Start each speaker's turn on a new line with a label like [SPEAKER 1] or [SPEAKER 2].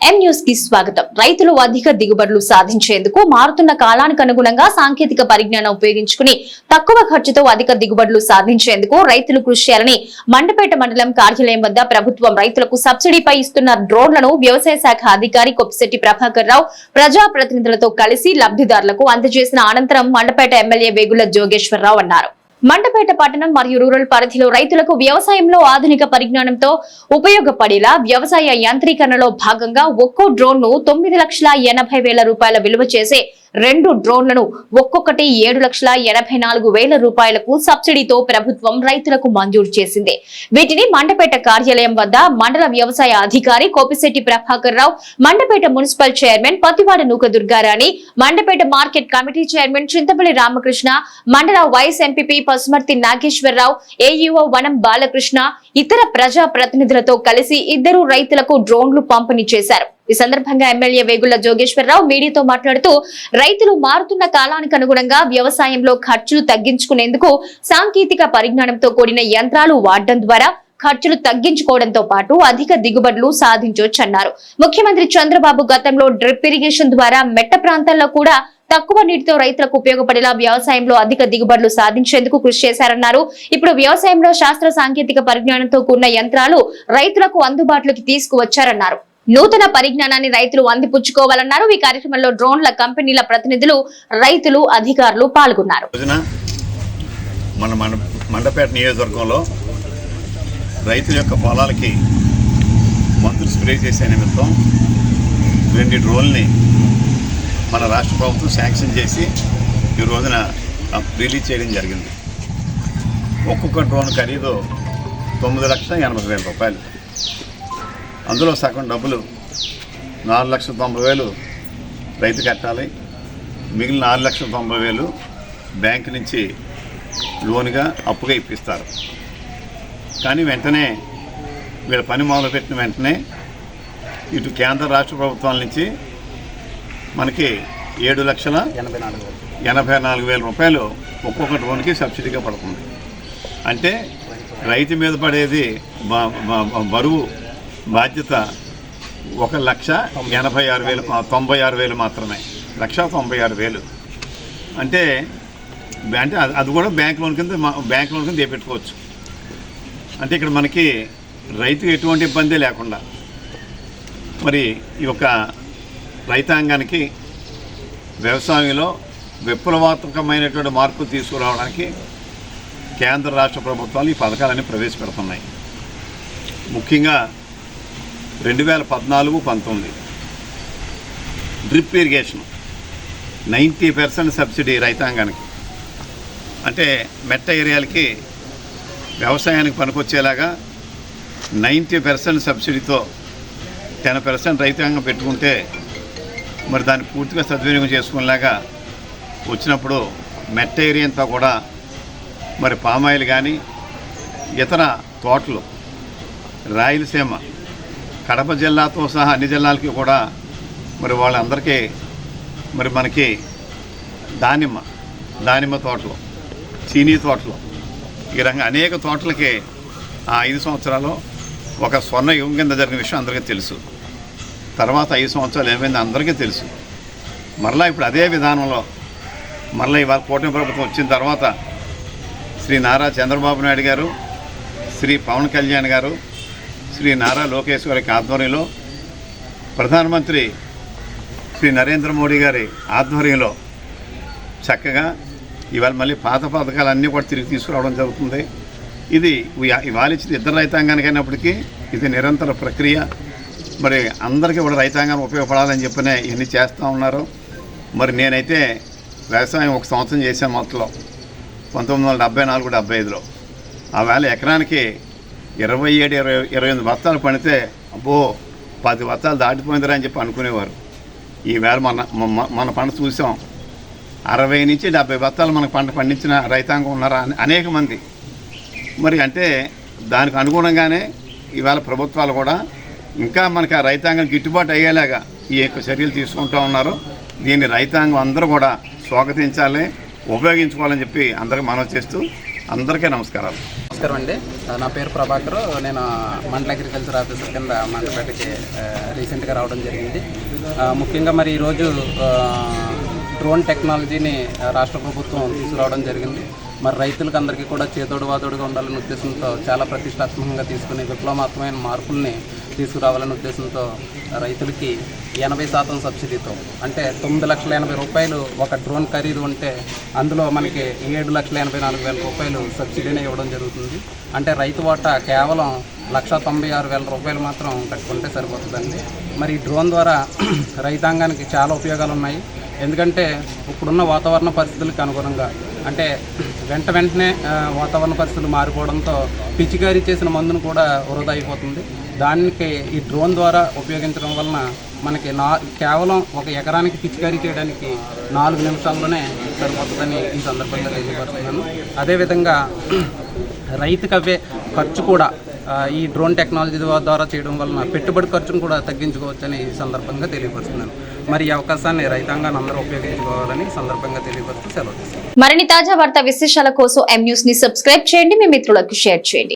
[SPEAKER 1] ఎం న్యూస్కి స్వాగతం. రైతులు అధిక దిగుబడులు సాధించేందుకు మారుతున్న కాలానికి అనుగుణంగా సాంకేతిక పరిజ్ఞానం ఉపయోగించుకుని తక్కువ ఖర్చుతో అధిక దిగుబడులు సాధించేందుకు రైతులు కృషి చేయాలని మండపేట మండలం కార్యాలయం వద్ద ప్రభుత్వం రైతులకు సబ్సిడీపై ఇస్తున్న డ్రోన్లను వ్యవసాయ శాఖ అధికారి కొప్పిశెట్టి ప్రభాకర్ రావు ప్రజాప్రతినిధులతో కలిసి లబ్ధిదారులకు అందజేసిన అనంతరం మండపేట ఎమ్మెల్యే వేగుల జోగేశ్వరరావు అన్నారు. మండపేట పట్టణం మరియు రూరల్ పరిధిలో రైతులకు వ్యవసాయంలో ఆధునిక పరిజ్ఞానంతో ఉపయోగపడేలా వ్యవసాయ యాంత్రీకరణలో భాగంగా ఒక్కో డ్రోన్ను తొమ్మిది లక్షల ఎనభై వేల రూపాయల విలువ చేసే రెండు డ్రోన్లను ఒక్కొక్కటి ఏడు లక్షల ఎనభై నాలుగు వేల రూపాయలకు సబ్సిడీతో ప్రభుత్వం రైతులకు మంజూరు చేసింది. వీటిని మండపేట కార్యాలయం వద్ద మండల వ్యవసాయ అధికారి Kopisetti Prabhakar Rao Mandapeta municipal chairman Pathivada Nooka Durgarani Mandapeta market committee chairman Chintapalli Ramakrishna మండల vice MPP Pasumarthi Nageswararao AEO Vanam Balakrishna ఇతర ప్రజా ప్రతినిధులతో కలిసి ఇద్దరు రైతులకు డ్రోన్లు పంపిణీ చేశారు. ఈ సందర్భంగా ఎమ్మెల్యే వేగుళ్ళ జోగేశ్వరరావు మీడియాతో మాట్లాడుతూ రైతులు మారుతున్న కాలానికి అనుగుణంగా వ్యవసాయంలో ఖర్చులు తగ్గించుకునేందుకు సాంకేతిక పరిజ్ఞానంతో కూడిన యంత్రాలు వాడడం ద్వారా ఖర్చులు తగ్గించుకోవడంతో పాటు అధిక దిగుబడులు సాధించవచ్చన్నారు ముఖ్యమంత్రి చంద్రబాబు గతంలో డ్రిప్ ఇరిగేషన్ ద్వారా మెట్ట ప్రాంతాల్లో కూడా తక్కువ నీటితో రైతులకు ఉపయోగపడేలా వ్యవసాయంలో అధిక దిగుబడులు సాధించేందుకు కృషి చేశారన్నారు. ఇప్పుడు వ్యవసాయంలో శాస్త్ర సాంకేతిక పరిజ్ఞానంతో కూడిన యంత్రాలు రైతులకు అందుబాటులోకి తీసుకువచ్చారన్నారు. నూతన పరిజ్ఞానాన్ని రైతులు అందిపుచ్చుకోవాలన్నారు. ఈ కార్యక్రమంలో డ్రోన్ల కంపెనీల ప్రతినిధులు రైతులు అధికారులు పాల్గొన్నారు.
[SPEAKER 2] రోజున మన మన మండపేట నియోజకవర్గంలో రైతుల యొక్క పొలాలకి మందులు స్ప్రే చేసే నిమిత్తం రెండు డ్రోన్ని మన రాష్ట్ర ప్రభుత్వం శాంక్షన్ చేసి ఈ రోజున రిలీజ్ చేయడం జరిగింది. ఒక్కొక్క డ్రోన్ ఖరీదు తొమ్మిది లక్షల ఎనభై వేల రూపాయలు. అందులో సగం డబ్బులు నాలుగు లక్షల తొంభై వేలు రైతు కట్టాలి. మిగిలిన ఆరు లక్షల తొంభై వేలు బ్యాంక్ నుంచి లోన్గా అప్పుగా ఇప్పిస్తారు. కానీ వెంటనే వీళ్ళ పని మొదలుపెట్టిన వెంటనే ఇటు కేంద్ర రాష్ట్ర ప్రభుత్వాల నుంచి మనకి ఏడు లక్షల
[SPEAKER 3] ఎనభై నాలుగు
[SPEAKER 2] ఎనభై నాలుగు వేల రూపాయలు ఒక్కొక్క డ్రోన్కి సబ్సిడీగా పడుతుంది. అంటే రైతు మీద పడేది బరువు బాధ్యత ఒక లక్ష ఎనభై ఆరు వేలు తొంభై ఆరు వేలు మాత్రమే. లక్ష తొంభై ఆరు వేలు. అంటే అంటే అది- కూడా బ్యాంక్ లోన్ కింద బ్యాంక్ లోన్ కింద పెట్టుకోవచ్చు అంటే ఇక్కడ మనకి రైతుకు ఎటువంటి ఇబ్బంది లేకుండా మరి ఈ యొక్క రైతాంగానికి వ్యవసాయంలో విప్లవాత్మకమైనటువంటి మార్పులు తీసుకురావడానికి కేంద్ర రాష్ట్ర ప్రభుత్వాలు ఈ పథకాలన్నీ ప్రవేశపెడుతున్నాయి. ముఖ్యంగా రెండు వేల పద్నాలుగు పంతొమ్మిది. Drip irrigation. Ninety percent subsidy రైతాంగానికి. అంటే మెట్ట ఏరియాలకి వ్యవసాయానికి పనికొచ్చేలాగా నైంటీ పర్సెంట్ సబ్సిడీతో టెన్ పర్సెంట్ రైతాంగం పెట్టుకుంటే మరి దాన్ని పూర్తిగా సద్వినియోగం చేసుకునేలాగా వచ్చినప్పుడు మెట్ట ఏరియంతా కూడా మరి పామాయిల్ కానీ ఇతర తోటలు రాయలసీమ కడప జిల్లాతో సహా అన్ని జిల్లాలకి కూడా మరి వాళ్ళందరికీ మరి మనకి దానిమ్మ దానిమ్మ తోటలు చీనీ తోటలు. ఈ రకంగా అనేక తోటలకి ఆ ఐదు సంవత్సరాలు ఒక స్వర్ణ యుగం కింద జరిగిన విషయం అందరికీ తెలుసు. తర్వాత ఐదు సంవత్సరాలు ఏమైంది అందరికీ తెలుసు. మరలా ఇప్పుడు అదే విధానంలో మరలా ఇవాళ కూటమి ప్రభుత్వం వచ్చిన తర్వాత శ్రీ నారా చంద్రబాబు నాయుడు గారు శ్రీ పవన్ కళ్యాణ్ గారు శ్రీ నారా లోకేష్ ఆధ్వర్యంలో ప్రధానమంత్రి శ్రీ నరేంద్ర మోడీ గారి ఆధ్వర్యంలో చక్కగా ఇవాళ మళ్ళీ పాత పథకాలన్నీ కూడా తిరిగి తీసుకురావడం జరుగుతుంది. ఇది ఇవాళ ఇచ్చిన ఇద్దరు రైతాంగానికైనప్పటికీ ఇది నిరంతర ప్రక్రియ. మరి అందరికీ కూడా రైతాంగం ఉపయోగపడాలని చెప్పినే ఇవన్నీ చేస్తూ ఉన్నారు. మరి నేనైతే వ్యవసాయం ఒక సంవత్సరం చేశాను మొత్తంలో పంతొమ్మిది వందల డెబ్బై నాలుగు డెబ్బై ఐదులో. ఆ వేళ ఎకరానికి ఇరవై ఏడు ఇరవై ఇరవై ఎనిమిది వస్తాలు పండితే అబ్బో పది బత్తాలు దాటిపోయిందిరా అని చెప్పి అనుకునేవారు. ఈవేళ మన మన- పంట చూసాం. అరవై నుంచి డెబ్బై బత్తాలు మనకు పంట పండించిన రైతాంగం ఉన్నారా అని అనేక మంది. మరి అంటే దానికి అనుగుణంగానే ఇవాళ ప్రభుత్వాలు కూడా ఇంకా మనకి ఆ రైతాంగం గిట్టుబాటు అయ్యేలాగా ఈ యొక్క చర్యలు తీసుకుంటూ ఉన్నారు. దీన్ని రైతాంగం అందరూ కూడా స్వాగతించాలి ఉపయోగించుకోవాలని చెప్పి అందరికీ మనవి చేస్తూ అందరికీ నమస్కారాలు.
[SPEAKER 3] నమస్కారం అండి. నా పేరు ప్రభాకర్. నేను మండల అగ్రికల్చర్ ఆఫీసర్ కింద మండలపేటకి రీసెంట్గా రావడం జరిగింది. ముఖ్యంగా మరి ఈరోజు డ్రోన్ టెక్నాలజీని రాష్ట్ర ప్రభుత్వం తీసుకురావడం జరిగింది. మరి రైతులకు అందరికీ కూడా చేతోడు వాతోడుగా ఉండాలనే ఉద్దేశంతో చాలా ప్రతిష్టాత్మకంగా తీసుకుని విప్లవాత్మకమైన మార్పుల్ని తీసుకురావాలనే ఉద్దేశంతో రైతులకి ఎనభై శాతం సబ్సిడీతో. అంటే తొమ్మిది లక్షల ఎనభై రూపాయలు ఒక డ్రోన్ ఖరీదు ఉంటే అందులో మనకి ఏడు లక్షల ఎనభై నాలుగు వేల రూపాయలు సబ్సిడీనే ఇవ్వడం జరుగుతుంది. అంటే రైతు వాటా కేవలం లక్ష తొంభై ఆరు వేల రూపాయలు మాత్రం కట్టుకుంటే సరిపోతుందండి. మరి ఈ డ్రోన్ ద్వారా రైతాంగానికి చాలా ఉపయోగాలు ఉన్నాయి ఎందుకంటే ఇప్పుడున్న వాతావరణ పరిస్థితులకు అనుగుణంగా అంటే వెంట వెంటనే వాతావరణ పరిస్థితులు మారిపోవడంతో పిచికారీ చేసిన మందును కూడా వృధా అయిపోతుంది. దానికి ఈ డ్రోన్ ద్వారా ఉపయోగించడం వలన మనకి నా కేవలం ఒక ఎకరానికి పిచికారీ చేయడానికి నాలుగు నిమిషాల్లోనే సరిపోతుందని ఈ సందర్భంగా తెలియపరుస్తున్నాను అదేవిధంగా రైతుకు అవే ఖర్చు కూడా ఈ డ్రోన్ టెక్నాలజీ ద్వారా చేయడం వలన పెట్టుబడి ఖర్చును కూడా తగ్గించుకోవచ్చని ఈ సందర్భంగా తెలియపరుస్తున్నాను. మరి ఈ అవకాశాన్ని రైతాంగాన్ని అందరూ ఉపయోగించుకోవాలని సందర్భంగా తెలియపరుస్తూ సెలవు
[SPEAKER 1] మరిన్ని తాజా వార్త విశేషాల కోసం ఎం న్యూస్ని సబ్స్క్రైబ్ చేయండి. మీ మిత్రులకు షేర్ చేయండి.